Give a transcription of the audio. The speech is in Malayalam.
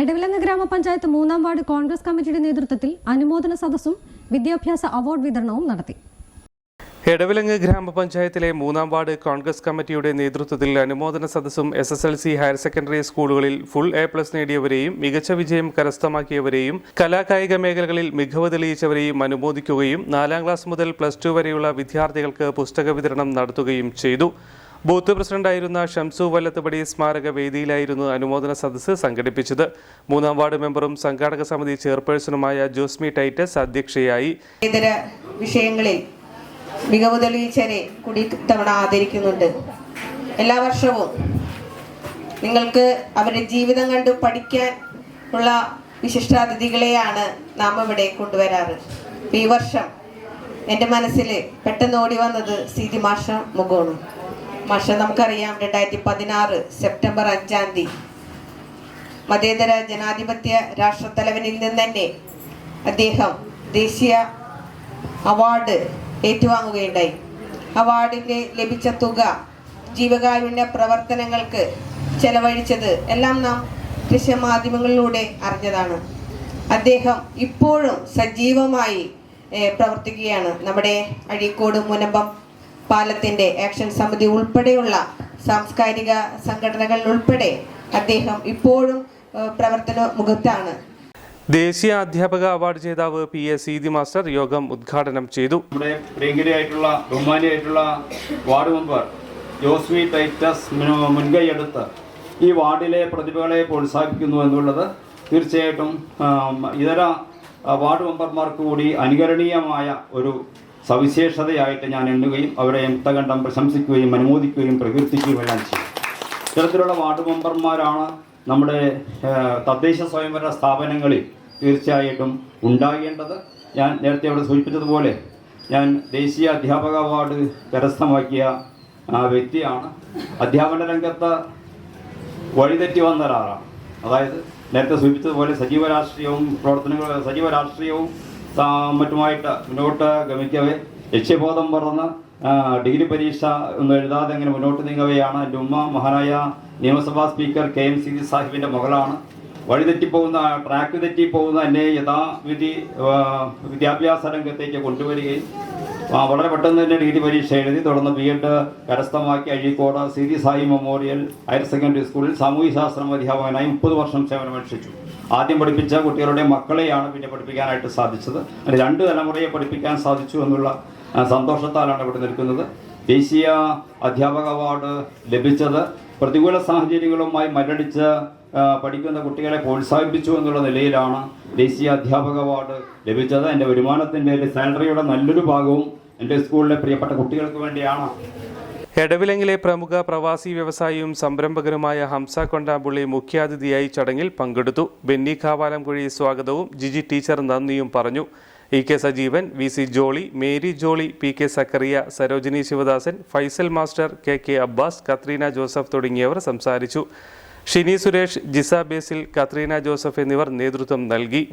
Edavilangu ഗ്രാമപഞ്ചായത്ത് മൂന്നാം വാർഡ് കോൺഗ്രസ് കമ്മിറ്റിയുടെ നേതൃത്വത്തിൽ അനുമോദന സദസ്സും വിദ്യാഭ്യാസ അവാർഡ് വിതരണവും നടത്തി. എടവിലങ്ങ് ഗ്രാമപഞ്ചായത്തിലെ മൂന്നാം വാർഡ് കോൺഗ്രസ് കമ്മിറ്റിയുടെ നേതൃത്വത്തിൽ അനുമോദന സദസ്സും S S L C higher secondary സ്കൂളുകളിൽ ഫുൾ എ പ്ലസ് നേടിയവരെയും മികച്ച വിജയം കരസ്ഥമാക്കിയവരെയും കലാകായിക മേഖലകളിൽ മികവ് തെളിയിച്ചവരെയും അനുമോദിക്കുകയും നാലാം ക്ലാസ് മുതൽ പ്ലസ് ടു വരെയുള്ള വിദ്യാർത്ഥികൾക്ക് പുസ്തക വിതരണം നടത്തുകയും ചെയ്തു. ബൂത്ത് പ്രസിഡന്റായിരുന്ന ഷംസു വല്ലത്തുപടി സ്മാരക വേദിയിലായിരുന്നു അനുമോദന സദസ്സ് സംഘടിപ്പിച്ചത്. മൂന്നാം വാർഡ് മെമ്പറും സംഘാടക സമിതി ചെയർപേഴ്സണുമായ ജോസ്മി ടൈറ്റസ് അധ്യക്ഷയായി. വിഷയങ്ങളിൽ മികവ് തെളിയിച്ചവരെ തവണ ആദരിക്കുന്നുണ്ട്. എല്ലാ വർഷവും നിങ്ങൾക്ക് അവരുടെ ജീവിതം കണ്ട് പഠിക്കാൻ ഉള്ള വിശിഷ്ടാതിഥികളെയാണ് നാം ഇവിടെ കൊണ്ടുവരാറ്. ഈ വർഷം എന്റെ മനസ്സിൽ പെട്ടെന്ന് ഓടി വന്നത് സീതി മാഷ മുഖമാണ് മാഷ നമുക്കറിയാം രണ്ടായിരത്തി പതിനാറ് സെപ്റ്റംബർ അഞ്ചാം തീയതി മതേതര ജനാധിപത്യ രാഷ്ട്രത്തലവനിൽ നിന്ന് തന്നെ അദ്ദേഹം ദേശീയ അവാർഡ് ഏറ്റുവാങ്ങുകയുണ്ടായി. അവാർഡിന് ലഭിച്ച തുക ജീവകാരുണ്യ പ്രവർത്തനങ്ങൾക്ക് ചെലവഴിച്ചത് എല്ലാം നാം ദൃശ്യമാധ്യമങ്ങളിലൂടെ അറിഞ്ഞതാണ്. അദ്ദേഹം ഇപ്പോഴും സജീവമായി പ്രവർത്തിക്കുകയാണ്. നമ്മുടെ അഴീക്കോട് മുനമ്പം പാലത്തിന്റെ ആക്ഷൻ സമിതി ഉൾപ്പെടെയുള്ള സാംസ്കാരിക സംഘടനകൾ ഉൾപ്പെടെ അദ്ദേഹം ഇപ്പോഴും പ്രവർത്തന മുഖത്താണ്. ദേശീയ അധ്യാപക അവാർഡ് ജേതാവ് പി എ സീതി മാസ്റ്റർ യോഗം ഉദ്ഘാടനം ചെയ്തു. നമ്മുടെ പ്രിയങ്കരിയായിട്ടുള്ള ബഹുമാനിയായിട്ടുള്ള വാർഡ് മെമ്പർ ജോസ്മി ടൈറ്റസ് മുൻ- മുൻകൈയെടുത്ത് ഈ വാർഡിലെ പ്രതിഭകളെ പ്രോത്സാഹിപ്പിക്കുന്നു എന്നുള്ളത് തീർച്ചയായിട്ടും ഇതര വാർഡ് മെമ്പർമാർക്ക് കൂടി അനുകരണീയമായ ഒരു സവിശേഷതയായിട്ട് ഞാൻ എണ്ണുകയും അവരെ യുക്തകണ്ഠം പ്രശംസിക്കുകയും അനുമോദിക്കുകയും പ്രകീർത്തിക്കുകയും എല്ലാം ചെയ്യും ഇത്തരത്തിലുള്ള വാർഡ് മെമ്പർമാരാണ് നമ്മുടെ തദ്ദേശ സ്വയംഭരണ സ്ഥാപനങ്ങളിൽ തീർച്ചയായിട്ടും ഉണ്ടാകേണ്ടത്. ഞാൻ നേരത്തെ അവിടെ സൂചിപ്പിച്ചതുപോലെ ഞാൻ ദേശീയ അധ്യാപക അവാർഡ് കരസ്ഥമാക്കിയ വ്യക്തിയാണ്. അധ്യാപന രംഗത്ത് വഴിതെറ്റി വന്ന ഒരാളാണ്. അതായത് നേരത്തെ സൂചിപ്പിച്ചതുപോലെ സജീവ രാഷ്ട്രീയവും പ്രവർത്തനങ്ങൾ സജീവ രാഷ്ട്രീയവും മറ്റുമായിട്ട് മുന്നോട്ട് ഗമിക്കവേ. ലക്ഷ്യബോധം പറന്ന് ഡിഗ്രി പരീക്ഷ ഒന്നും എഴുതാതെ അങ്ങനെ മുന്നോട്ട് നീങ്ങവെയാണ് എന്റെ ഉമ്മ. മഹാനായ നിയമസഭാ സ്പീക്കർ കെ എം സി സാഹിബിന്റെ മകളാണ്. വഴിതെറ്റിപ്പോകുന്ന ട്രാക്ക് തെറ്റിപ്പോകുന്ന എന്നെ യഥാവിധി വിദ്യാഭ്യാസ രംഗത്തേക്ക് കൊണ്ടുവരികയും വളരെ പെട്ടെന്ന് തന്നെ ഡിഗ്രി പരീക്ഷ എഴുതി തുടർന്ന് ബി എഡ് കരസ്ഥമാക്കി Azhikode C D Sai memorial higher secondary സ്കൂളിൽ സാമൂഹ്യശാസ്ത്രം അധ്യാപകനായി മുപ്പത് വർഷം സേവനമനുഷ്ഠിച്ചു ആദ്യം പഠിപ്പിച്ച കുട്ടികളുടെ മക്കളെയാണ് പിന്നെ പഠിപ്പിക്കാനായിട്ട് സാധിച്ചത്. രണ്ട് തലമുറയെ പഠിപ്പിക്കാൻ സാധിച്ചു എന്നുള്ള സന്തോഷത്താലാണ് ഇവിടെ നിൽക്കുന്നത്. ദേശീയ അധ്യാപക അവാർഡ് ലഭിച്ചത് പ്രതികൂല സാഹചര്യങ്ങളുമായി മരടിച്ച് പഠിക്കുന്ന കുട്ടികളെ പ്രോത്സാഹിപ്പിച്ചു എന്നുള്ള നിലയിലാണ് ദേശീയ അധ്യാപക അവാർഡ് ലഭിച്ചത്. എന്റെ വരുമാനത്തിന്റെ സാലറിയുടെ നല്ലൊരു ഭാഗവും എന്റെ സ്കൂളിലെ പ്രിയപ്പെട്ട കുട്ടികൾക്ക് വേണ്ടിയാണ്? എടവിലങ്ങിലെ പ്രമുഖ പ്രവാസി വ്യവസായിയും സംരംഭകനുമായ ഹംസ കൊണ്ടാമ്പുള്ളി മുഖ്യാതിഥിയായി ചടങ്ങിൽ പങ്കെടുത്തു. ബെന്നി കാവാലംകുഴി സ്വാഗതവും ജിജി ടീച്ചർ നന്ദിയും പറഞ്ഞു. E K Sajeevan V C Jolly Mary Jolly P K Zakariya Sarojini Sivadasan Faisal master K K Abbas Katrina Joseph തുടങ്ങിയവർ സംസാരിച്ചു. ഷിനി സുരേഷ് ജിസ ബേസിൽ കത്രീന ജോസഫ് എന്നിവർ നേതൃത്വം നൽകി.